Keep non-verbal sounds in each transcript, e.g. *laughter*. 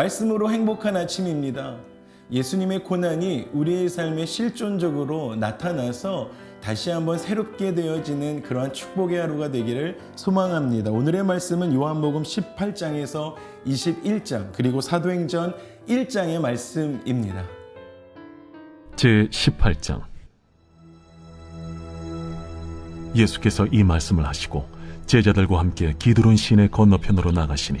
말씀으로 행복한 아침입니다. 예수님의 고난이 우리의 삶에 실존적으로 나타나서 다시 한번 새롭게 되어지는 그러한 축복의 하루가 되기를 소망합니다. 오늘의 말씀은 요한복음 18장에서 21장 그리고 사도행전 1장의 말씀입니다. 제 18장 예수께서 이 말씀을 하시고 제자들과 함께 기드론 시내 건너편으로 나가시니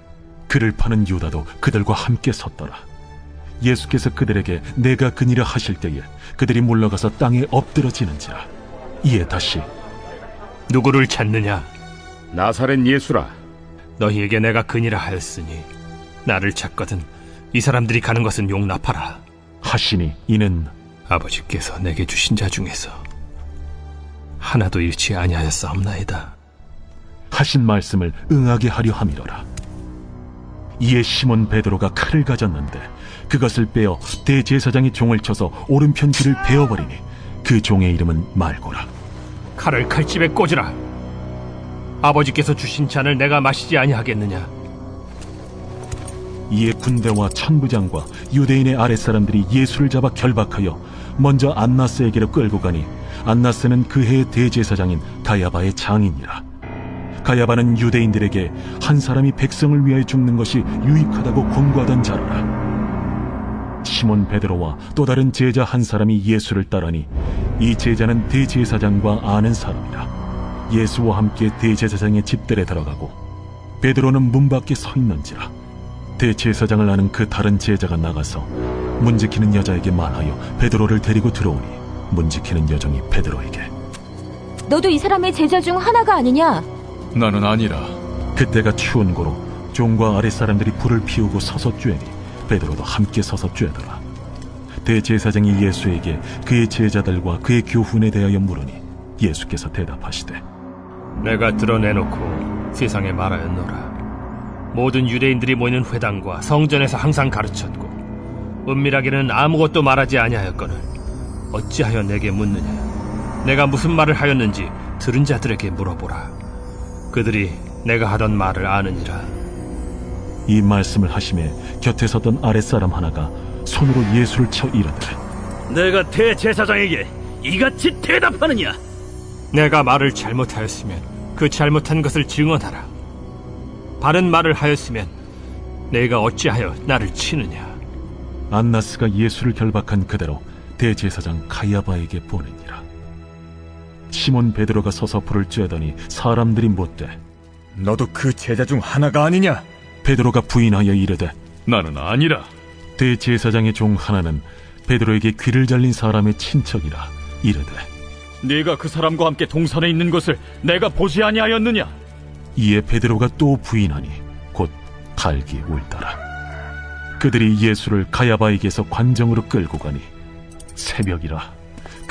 그를 파는 유다도 그들과 함께 섰더라 예수께서 그들에게 내가 그니라 하실 때에 그들이 물러가서 땅에 엎드러지는지라 이에 다시 누구를 찾느냐? 나사렛 예수라 너희에게 내가 그니라 하였으니 나를 찾거든 이 사람들이 가는 것은 용납하라. 하시니 이는 아버지께서 내게 주신 자 중에서 하나도 잃지 아니하였사옵나이다. 하신 말씀을 응하게 하려 함이로라 이에 시몬 베드로가 칼을 가졌는데 그것을 빼어 대제사장이 종을 쳐서 오른편 귀를 베어버리니 그 종의 이름은 말고라 칼을 칼집에 꽂으라. 아버지께서 주신 잔을 내가 마시지 아니하겠느냐? 이에 군대와 천부장과 유대인의 아랫사람들이 예수를 잡아 결박하여 먼저 안나스에게로 끌고 가니 안나스는 그 해의 대제사장인 가야바의 장인이라 가야바는 유대인들에게 한 사람이 백성을 위하여 죽는 것이 유익하다고 권고하던 자로라. 시몬 베드로와 또 다른 제자 한 사람이 예수를 따르니 이 제자는 대제사장과 아는 사람이라. 예수와 함께 대제사장의 집들에 들어가고 베드로는 문 밖에 서 있는지라. 대제사장을 아는 그 다른 제자가 나가서 문 지키는 여자에게 말하여 베드로를 데리고 들어오니 문 지키는 여종이 베드로에게. 너도 이 사람의 제자 중 하나가 아니냐? 나는 아니라 그때가 추운 고로 종과 아랫 사람들이 불을 피우고 서서 쬐니 베드로도 함께 서서 쬐더라 대제사장이 예수에게 그의 제자들과 그의 교훈에 대하여 물으니 예수께서 대답하시되 내가 드러내놓고 세상에 말하였노라. 모든 유대인들이 모이는 회당과 성전에서 항상 가르쳤고 은밀하게는 아무것도 말하지 아니하였거늘 어찌하여 내게 묻느냐? 내가 무슨 말을 하였는지 들은 자들에게 물어보라. 그들이 내가 하던 말을 아느니라. 이 말씀을 하심에 곁에 섰던 아랫사람 하나가 손으로 예수를 쳐 이르되 내가 대제사장에게 이같이 대답하느냐? 내가 말을 잘못하였으면 그 잘못한 것을 증언하라. 바른 말을 하였으면 내가 어찌하여 나를 치느냐? 안나스가 예수를 결박한 그대로 대제사장 가야바에게 보내니라. 시몬 베드로가 서서 불을 쬐더니 사람들이 묻되 너도 그 제자 중 하나가 아니냐? 베드로가 부인하여 이르되 나는 아니라. 대제사장의 종 하나는 베드로에게 귀를 잘린 사람의 친척이라 이르되 네가 그 사람과 함께 동산에 있는 것을 내가 보지 아니하였느냐? 이에 베드로가 또 부인하니 곧 갈기 울더라. 그들이 예수를 가야바에게서 관정으로 끌고 가니 새벽이라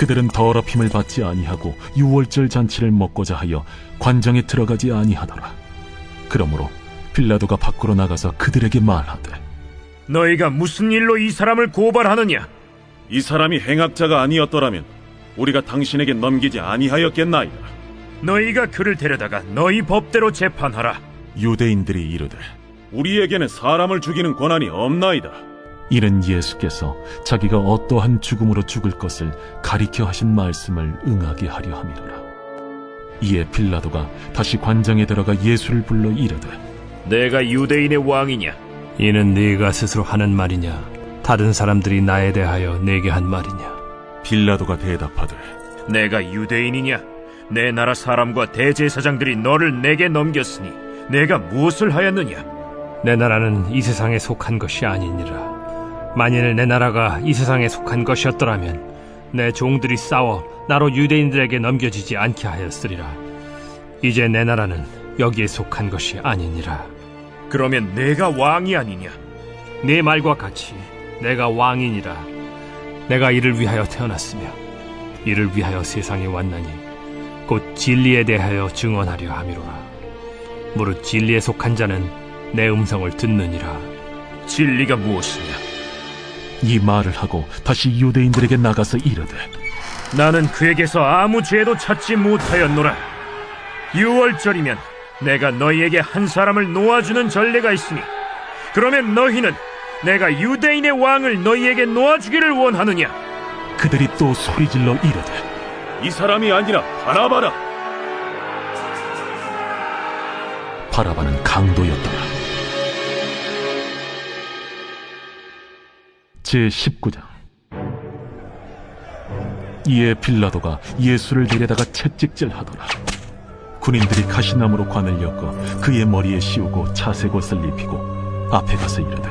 그들은 더럽힘을 받지 아니하고 유월절 잔치를 먹고자 하여 관정에 들어가지 아니하더라. 그러므로 빌라도가 밖으로 나가서 그들에게 말하되 너희가 무슨 일로 이 사람을 고발하느냐? 이 사람이 행악자가 아니었더라면 우리가 당신에게 넘기지 아니하였겠나이다. 너희가 그를 데려다가 너희 법대로 재판하라. 유대인들이 이르되 우리에게는 사람을 죽이는 권한이 없나이다. 이는 예수께서 자기가 어떠한 죽음으로 죽을 것을 가리켜 하신 말씀을 응하게 하려 함이로라. 이에 빌라도가 다시 관장에 들어가 예수를 불러 이르되 내가 유대인의 왕이냐? 이는 네가 스스로 하는 말이냐? 다른 사람들이 나에 대하여 내게 한 말이냐? 빌라도가 대답하되 내가 유대인이냐? 내 나라 사람과 대제사장들이 너를 내게 넘겼으니 내가 무엇을 하였느냐? 내 나라는 이 세상에 속한 것이 아니니라. 만일 내 나라가 이 세상에 속한 것이었더라면 내 종들이 싸워 나로 유대인들에게 넘겨지지 않게 하였으리라. 이제 내 나라는 여기에 속한 것이 아니니라. 그러면 내가 왕이 아니냐? 네 말과 같이 내가 왕이니라. 내가 이를 위하여 태어났으며 이를 위하여 세상에 왔나니 곧 진리에 대하여 증언하려 함이로라. 무릇 진리에 속한 자는 내 음성을 듣느니라. 진리가 무엇이냐? 이 말을 하고 다시 유대인들에게 나가서 이르되 나는 그에게서 아무 죄도 찾지 못하였노라. 유월절이면 내가 너희에게 한 사람을 놓아주는 전례가 있으니 그러면 너희는 내가 유대인의 왕을 너희에게 놓아주기를 원하느냐? 그들이 또 소리질러 이르되 이 사람이 아니라 바라바라. 바라바는 강도였더라. 제 19장 이에 빌라도가 예수를 데려다가 채찍질하더라. 군인들이 가시나무로 관을 엮어 그의 머리에 씌우고 자색 옷을 입히고 앞에 가서 이르되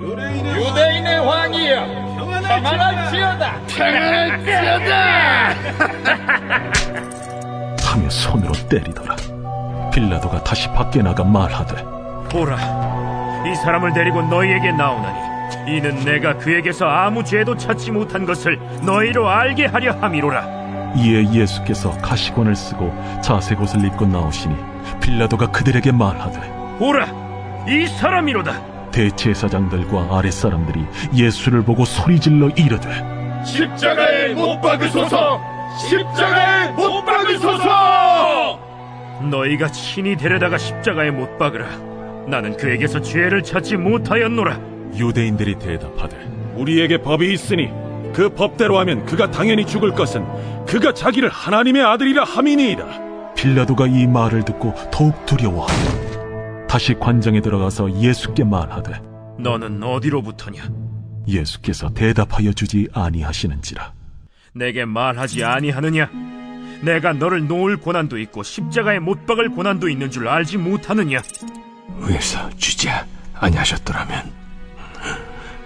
유대인의 왕이여 평안할지어다 *laughs* 하며 손으로 때리더라. 빌라도가 다시 밖에 나가 말하되 보라, 이 사람을 데리고 너희에게 나오나니 이는 내가 그에게서 아무 죄도 찾지 못한 것을 너희로 알게 하려 함이로라. 이에 예수께서 가시관을 쓰고 자색 옷을 입고 나오시니 빌라도가 그들에게 말하되 보라, 이 사람이로다. 대제사장들과 아랫사람들이 예수를 보고 소리질러 이르되 십자가에 못 박으소서 십자가에 못 박으소서 너희가 친히 데려다가 십자가에 못 박으라. 나는 그에게서 죄를 찾지 못하였노라. 유대인들이 대답하되 우리에게 법이 있으니 그 법대로 하면 그가 당연히 죽을 것은 그가 자기를 하나님의 아들이라 함이니이다. 빌라도가 이 말을 듣고 더욱 두려워하여 다시 관장에 들어가서 예수께 말하되 너는 어디로부터냐? 예수께서 대답하여 주지 아니하시는지라 내게 말하지 아니하느냐? 내가 너를 놓을 고난도 있고 십자가에 못 박을 고난도 있는 줄 알지 못하느냐? 위에서 주지 아니하셨더라면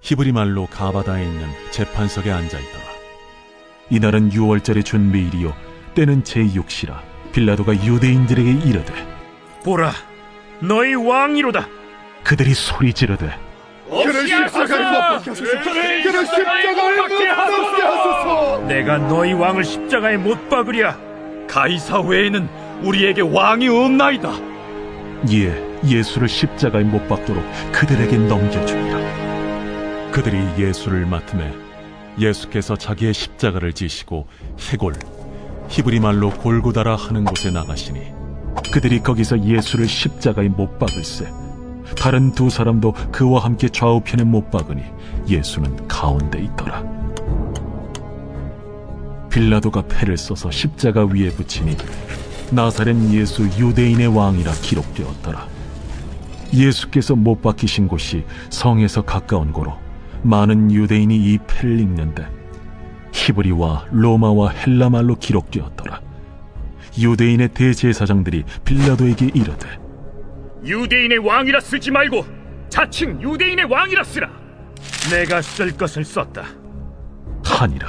히브리 말로 가바다에 있는 재판석에 앉아 있더라. 이날은 유월절의 준비일이요 때는 제6시라 빌라도가 유대인들에게 이르되 보라, 너희 왕이로다. 그들이 소리 지르되 그를 십자가에 못 박게 하소서. 그를 십자가에 못 박게 하소서. 내가 너희 왕을 십자가에 못 박으랴. 가이사 외에는 우리에게 왕이 없나이다. 이에 예수를 십자가에 못 박도록 그들에게 넘겨주니라. 그들이 예수를 맡음에 예수께서 자기의 십자가를 지시고 해골 히브리 말로 골고다라 하는 곳에 나가시니 그들이 거기서 예수를 십자가에 못 박을세 다른 두 사람도 그와 함께 좌우편에 못 박으니 예수는 가운데 있더라. 빌라도가 패를 써서 십자가 위에 붙이니 나사렛 예수 유대인의 왕이라 기록되었더라. 예수께서 못 박히신 곳이 성에서 가까운 고로 많은 유대인이 이 패를 읽는데 히브리와 로마와 헬라 말로 기록되었더라. 유대인의 대제사장들이 빌라도에게 이르되 유대인의 왕이라 쓰지 말고 자칭 유대인의 왕이라 쓰라. 내가 쓸 것을 썼다. 하니라.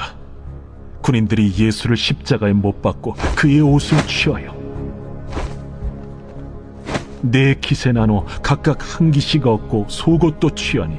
군인들이 예수를 십자가에 못 박고 그의 옷을 취하여 네 깃에 나눠 각각 한 깃씩 얻고 속옷도 취하니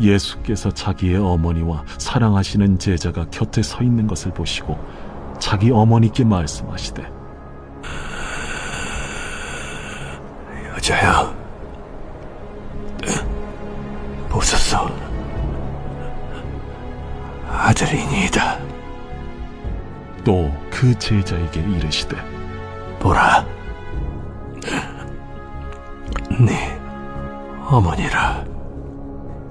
예수께서 자기의 어머니와 사랑하시는 제자가 곁에 서 있는 것을 보시고 자기 어머니께 말씀하시되 여자야 보소서 아들이니이다. 또 그 제자에게 이르시되 보라, 네 어머니라.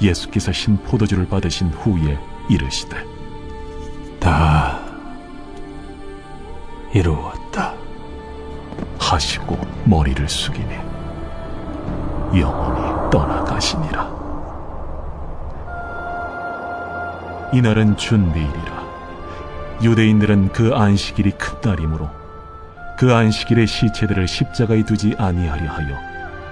예수께서 신 포도주를 받으신 후에 이르시되 다 이루었다. 하시고 머리를 숙이니 영원히 떠나가시니라 이날은 준비일이라 유대인들은 그 안식일이 큰 날이므로 그 안식일에 시체들을 십자가에 두지 아니하려 하여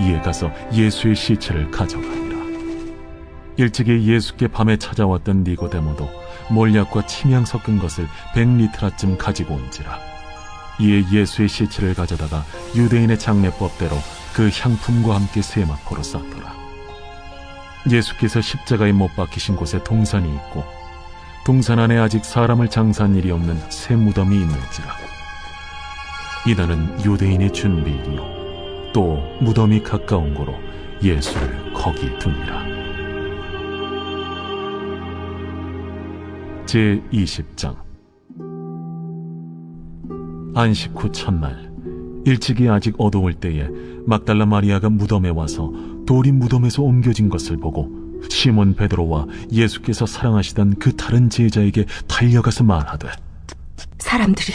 이에 가서 예수의 시체를 가져가니라. 일찍이 예수께 밤에 찾아왔던 니고데모도 몰약과 침향 섞은 것을 백리트라쯤 가지고 온지라. 이에 예수의 시체를 가져다가 유대인의 장례법대로 그 향품과 함께 세마포로 쌌더라. 예수께서 십자가에 못 박히신 곳에 동산이 있고 동산 안에 아직 사람을 장사한 일이 없는 새 무덤이 있는지라. 이날은 유대인의 준비일이요 또 무덤이 가까운 고로 예수를 거기 두니라. 제 20장 안식 후 첫날 일찍이 아직 어두울 때에 막달라 마리아가 무덤에 와서 돌이 무덤에서 옮겨진 것을 보고 시몬 베드로와 예수께서 사랑하시던 그 다른 제자에게 달려가서 말하되 사람들이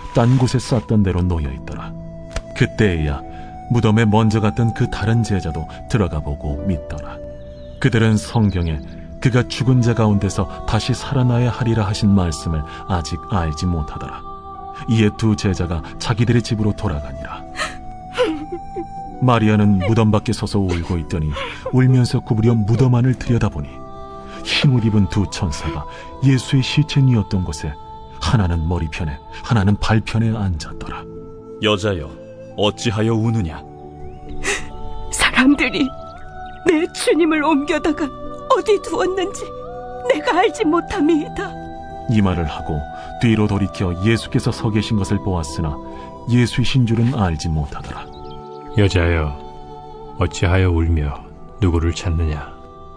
딴 곳에 쌌던 대로 놓여 있더라. 그때에야 무덤에 먼저 갔던 그 다른 제자도 들어가 보고 믿더라. 그들은 성경에 그가 죽은 자 가운데서 다시 살아나야 하리라 하신 말씀을 아직 알지 못하더라. 이에 두 제자가 자기들의 집으로 돌아가니라. 마리아는 무덤 밖에 서서 울고 있더니 울면서 구부려 무덤 안을 들여다보니 흰옷 입은 두 천사가 예수의 시체니었던 곳에 하나는 머리편에 하나는 발편에 앉았더라. 여자여, 어찌하여 우느냐? 사람들이 내 주님을 옮겨다가 어디 두었는지 내가 알지 못함이다. 이 말을 하고 뒤로 돌이켜 예수께서 서 계신 것을 보았으나 예수이신 줄은 알지 못하더라. 여자여, 어찌하여 울며 누구를 찾느냐?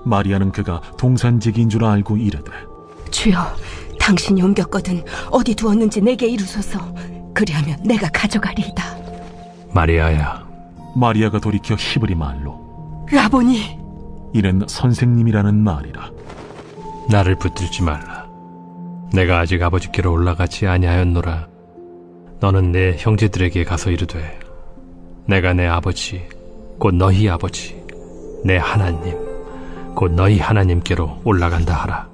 마리아는 그가 동산직인 줄 알고 이르되 주여, 당신이 옮겼거든 어디 두었는지 내게 이루소서. 그리하면 내가 가져가리이다. 마리아야, 마리아가 돌이켜 히브리 말로 라보니, 이는 선생님이라는 말이라. 나를 붙들지 말라. 내가 아직 아버지께로 올라가지 아니하였노라. 너는 내 형제들에게 가서 이르되, 내가 내 아버지, 곧 너희 아버지, 내 하나님, 곧 너희 하나님께로 올라간다 하라.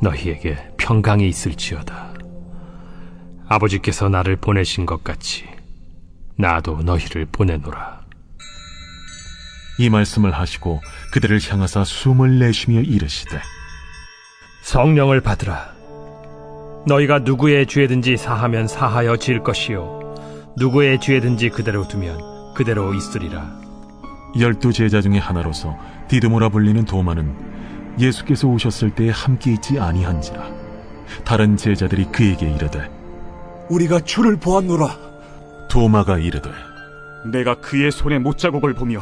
너희에게 평강이 있을지어다. 아버지께서 나를 보내신 것 같이 나도 너희를 보내노라. 이 말씀을 하시고 그들을 향하사 숨을 내쉬며 이르시되 성령을 받으라. 너희가 누구의 죄든지 사하면 사하여 질 것이요 누구의 죄든지 그대로 두면 그대로 있으리라. 열두 제자 중에 하나로서 디드모라 불리는 도마는 예수께서 오셨을 때에 함께 있지 아니한지라 다른 제자들이 그에게 이르되 우리가 주를 보았노라. 도마가 이르되 내가 그의 손에 못자국을 보며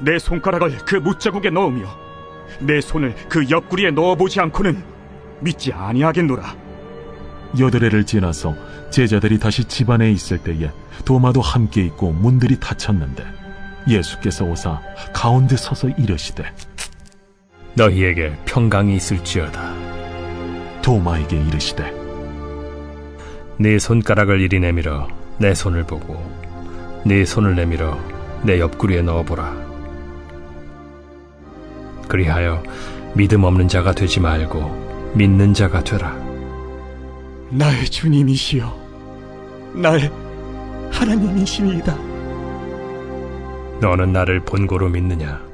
내 손가락을 그 못자국에 넣으며 내 손을 그 옆구리에 넣어보지 않고는 믿지 아니하겠노라. 여드레를 지나서 제자들이 다시 집안에 있을 때에 도마도 함께 있고 문들이 닫혔는데 예수께서 오사 가운데 서서 이르시되 너희에게 평강이 있을지어다. 도마에게 이르시되 네 손가락을 이리 내밀어 내 손을 보고 네 손을 내밀어 내 옆구리에 넣어보라. 그리하여 믿음 없는 자가 되지 말고 믿는 자가 되라. 나의 주님이시여, 나의 하나님이시니이다. 너는 나를 본고로 믿느냐?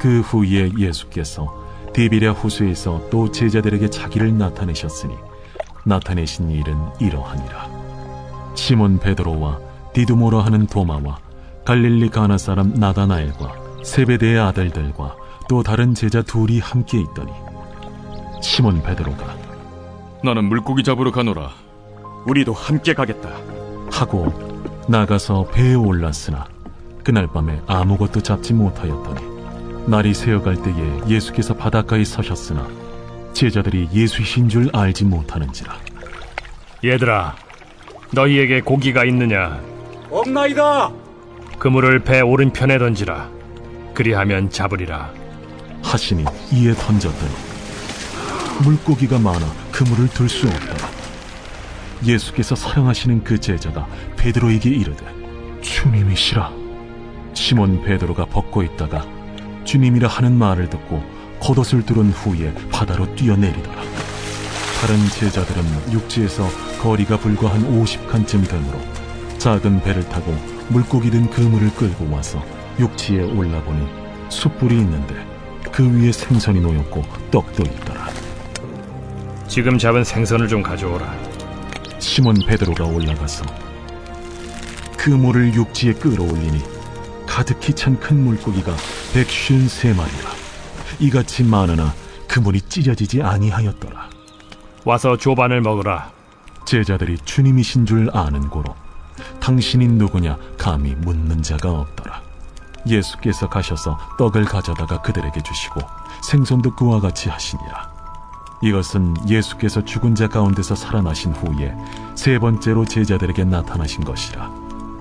그 후에 예수께서 디비랴 호수에서 또 제자들에게 자기를 나타내셨으니 나타내신 일은 이러하니라 시몬 베드로와 디두모라 하는 도마와 갈릴리 가나 사람 나다나엘과 세베대의 아들들과 또 다른 제자 둘이 함께 있더니 시몬 베드로가 나는 물고기 잡으러 가노라. 우리도 함께 가겠다. 하고 나가서 배에 올랐으나 그날 밤에 아무것도 잡지 못하였더니 날이 새어갈 때에 예수께서 바닷가에 서셨으나 제자들이 예수이신 줄 알지 못하는지라 얘들아, 너희에게 고기가 있느냐? 없나이다. 그물을 배 오른편에 던지라. 그리하면 잡으리라. 하시니 이에 던졌더니 물고기가 많아 그물을 들 수 없더라 예수께서 사랑하시는 그 제자가 베드로에게 이르되 주님이시라 시몬 베드로가 벗고 있다가 주님이라 하는 말을 듣고 겉옷을 두른 후에 바다로 뛰어내리더라 다른 제자들은 육지에서 거리가 불과 한 50칸쯤 되므로 작은 배를 타고 물고기 든 그물을 끌고 와서 육지에 올라보니 숯불이 있는데 그 위에 생선이 놓였고 떡도 있더라 지금 잡은 생선을 좀 가져오라. 시몬 베드로가 올라가서 그물을 육지에 끌어올리니 가득히 찬 큰 물고기가 백쉰 세 마리라. 이같이 많으나 그물이 찢어지지 아니하였더라. 와서 조반을 먹으라. 제자들이 주님이신 줄 아는 고로 당신이 누구냐 감히 묻는 자가 없더라. 예수께서 가셔서 떡을 가져다가 그들에게 주시고 생선도 그와 같이 하시니라. 이것은 예수께서 죽은 자 가운데서 살아나신 후에 세 번째로 제자들에게 나타나신 것이라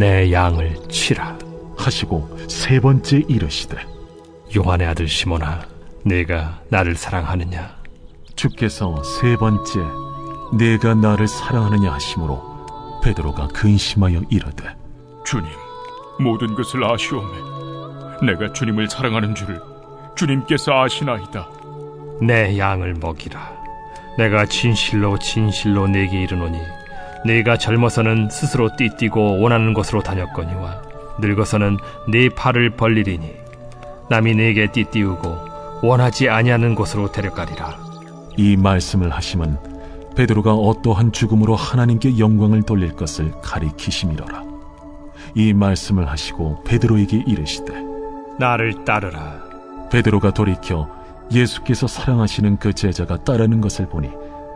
내 양을 치라. 하시고 세 번째 이르시되 요한의 아들 시몬아, 네가 나를 사랑하느냐? 주께서 세 번째 내가 나를 사랑하느냐 하심으로 베드로가 근심하여 이르되 주님, 모든 것을 아시오매. 내가 주님을 사랑하는 줄을 주님께서 아시나이다. 내 양을 먹이라. 내가 진실로 진실로 네게 이르노니 네가 젊어서는 스스로 띠뛰고 원하는 곳으로 다녔거니와 늙어서는 네 팔을 벌리리니 남이 네게 띠띠우고 원하지 아니하는 곳으로 데려가리라. 이 말씀을 하심은 베드로가 어떠한 죽음으로 하나님께 영광을 돌릴 것을 가리키심이로라. 이 말씀을 하시고 베드로에게 이르시되 나를 따르라. 베드로가 돌이켜 예수께서 사랑하시는 그 제자가 따르는 것을 보니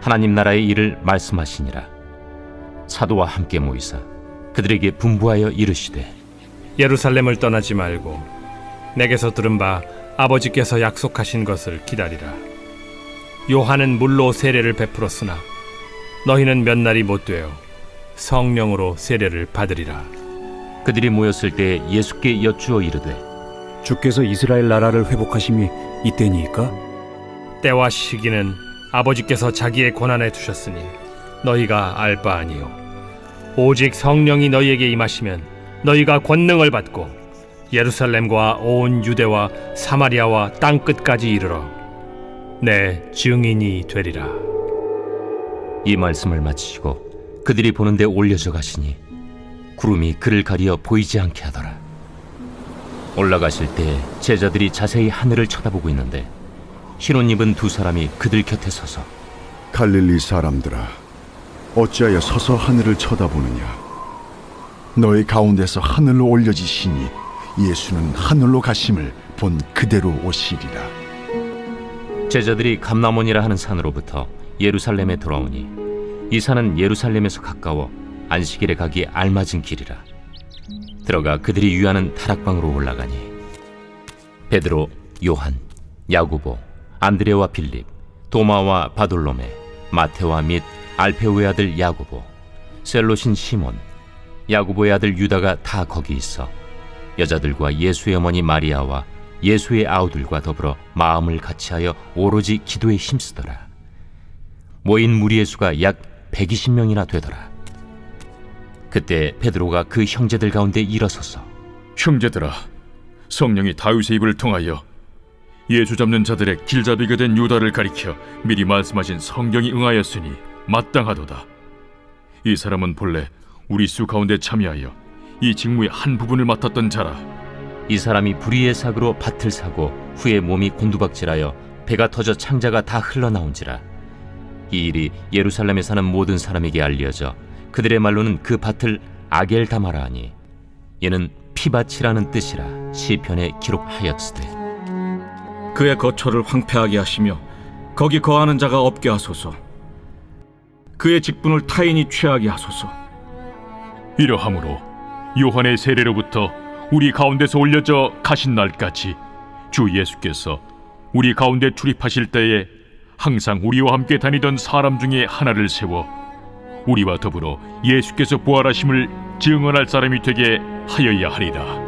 하나님 나라의 일을 말씀하시니라 사도와 함께 모이사 그들에게 분부하여 이르시되 예루살렘을 떠나지 말고 내게서 들은 바 아버지께서 약속하신 것을 기다리라. 요한은 물로 세례를 베풀었으나 너희는 몇 날이 못 되어 성령으로 세례를 받으리라. 그들이 모였을 때 예수께 여쭈어 이르되 주께서 이스라엘 나라를 회복하심이 이때니까? 때와 시기는 아버지께서 자기의 권한에 두셨으니 너희가 알 바 아니요 오직 성령이 너희에게 임하시면 너희가 권능을 받고 예루살렘과 온 유대와 사마리아와 땅 끝까지 이르러 내 증인이 되리라. 이 말씀을 마치시고 그들이 보는데 올려져 가시니 구름이 그를 가리어 보이지 않게 하더라. 올라가실 때 제자들이 자세히 하늘을 쳐다보고 있는데 흰옷 입은 두 사람이 그들 곁에 서서 갈릴리 사람들아, 어찌하여 서서 하늘을 쳐다보느냐? 너희 가운데서 하늘로 올려지시니 예수는 하늘로 가심을 본 그대로 오시리라. 제자들이 감나몬이라 하는 산으로부터 예루살렘에 돌아오니 이 산은 예루살렘에서 가까워 안식일에 가기에 알맞은 길이라 들어가 그들이 유하는 다락방으로 올라가니 베드로, 요한, 야고보, 안드레와 빌립, 도마와 바돌로메, 마테와 및 알페오의 아들 야고보, 셀로신 시몬, 야고보의 아들 유다가 다 거기 있어 여자들과 예수의 어머니 마리아와 예수의 아우들과 더불어 마음을 같이하여 오로지 기도에 힘쓰더라. 모인 무리의 수가 약 120명이나 되더라. 그때 베드로가 그 형제들 가운데 일어서서 형제들아, 성령이 다윗의 입을 통하여 예수 잡는 자들의 길잡이가 된 유다를 가리켜 미리 말씀하신 성경이 응하였으니 마땅하도다. 이 사람은 본래 우리 수 가운데 참여하여 이 직무의 한 부분을 맡았던 자라. 이 사람이 불의의 사고로 밭을 사고 후에 몸이 곤두박질하여 배가 터져 창자가 다 흘러나온지라. 이 일이 예루살렘에 사는 모든 사람에게 알려져 그들의 말로는 그 밭을 아겔 다마라 하니 이는 피밭이라는 뜻이라 시편에 기록하였으되 그의 거처를 황폐하게 하시며 거기 거하는 자가 없게 하소서. 그의 직분을 타인이 취하게 하소서. 이러함으로 요한의 세례로부터 우리 가운데서 올려져 가신 날까지 주 예수께서 우리 가운데 출입하실 때에 항상 우리와 함께 다니던 사람 중에 하나를 세워 우리와 더불어 예수께서 부활하심을 증언할 사람이 되게 하여야 하리라.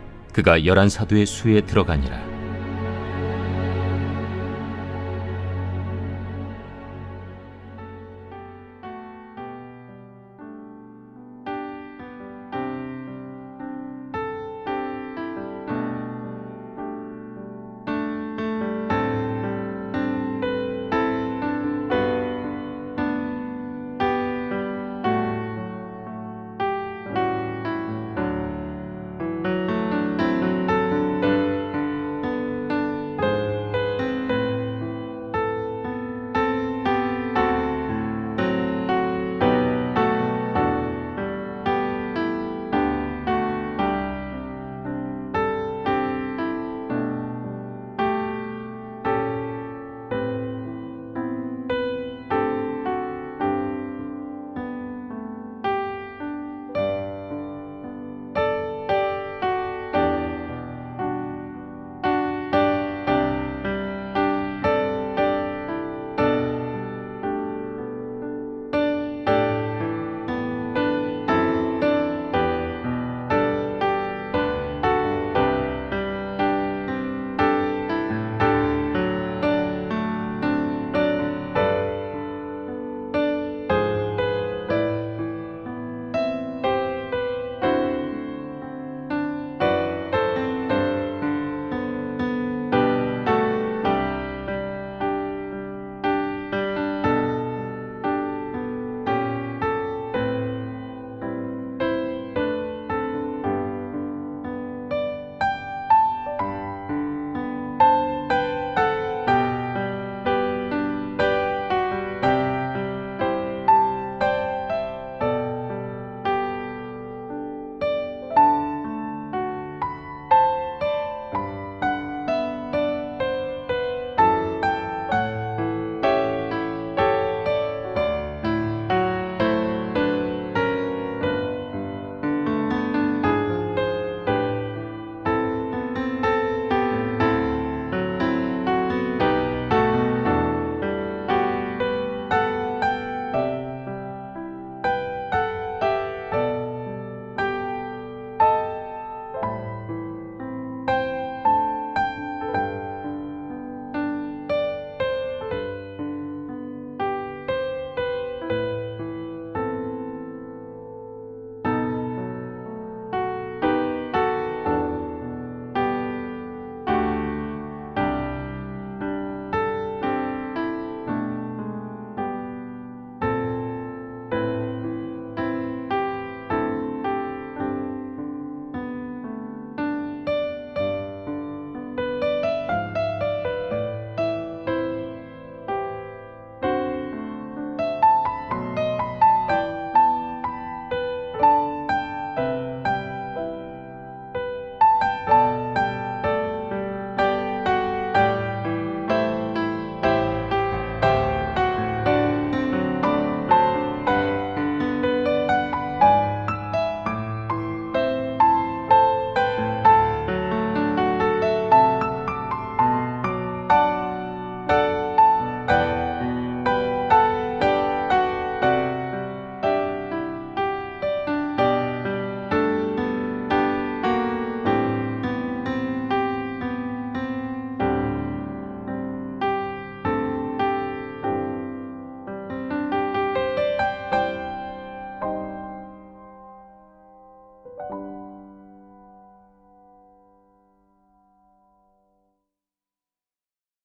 그가 열한 사도의 수에 들어가니라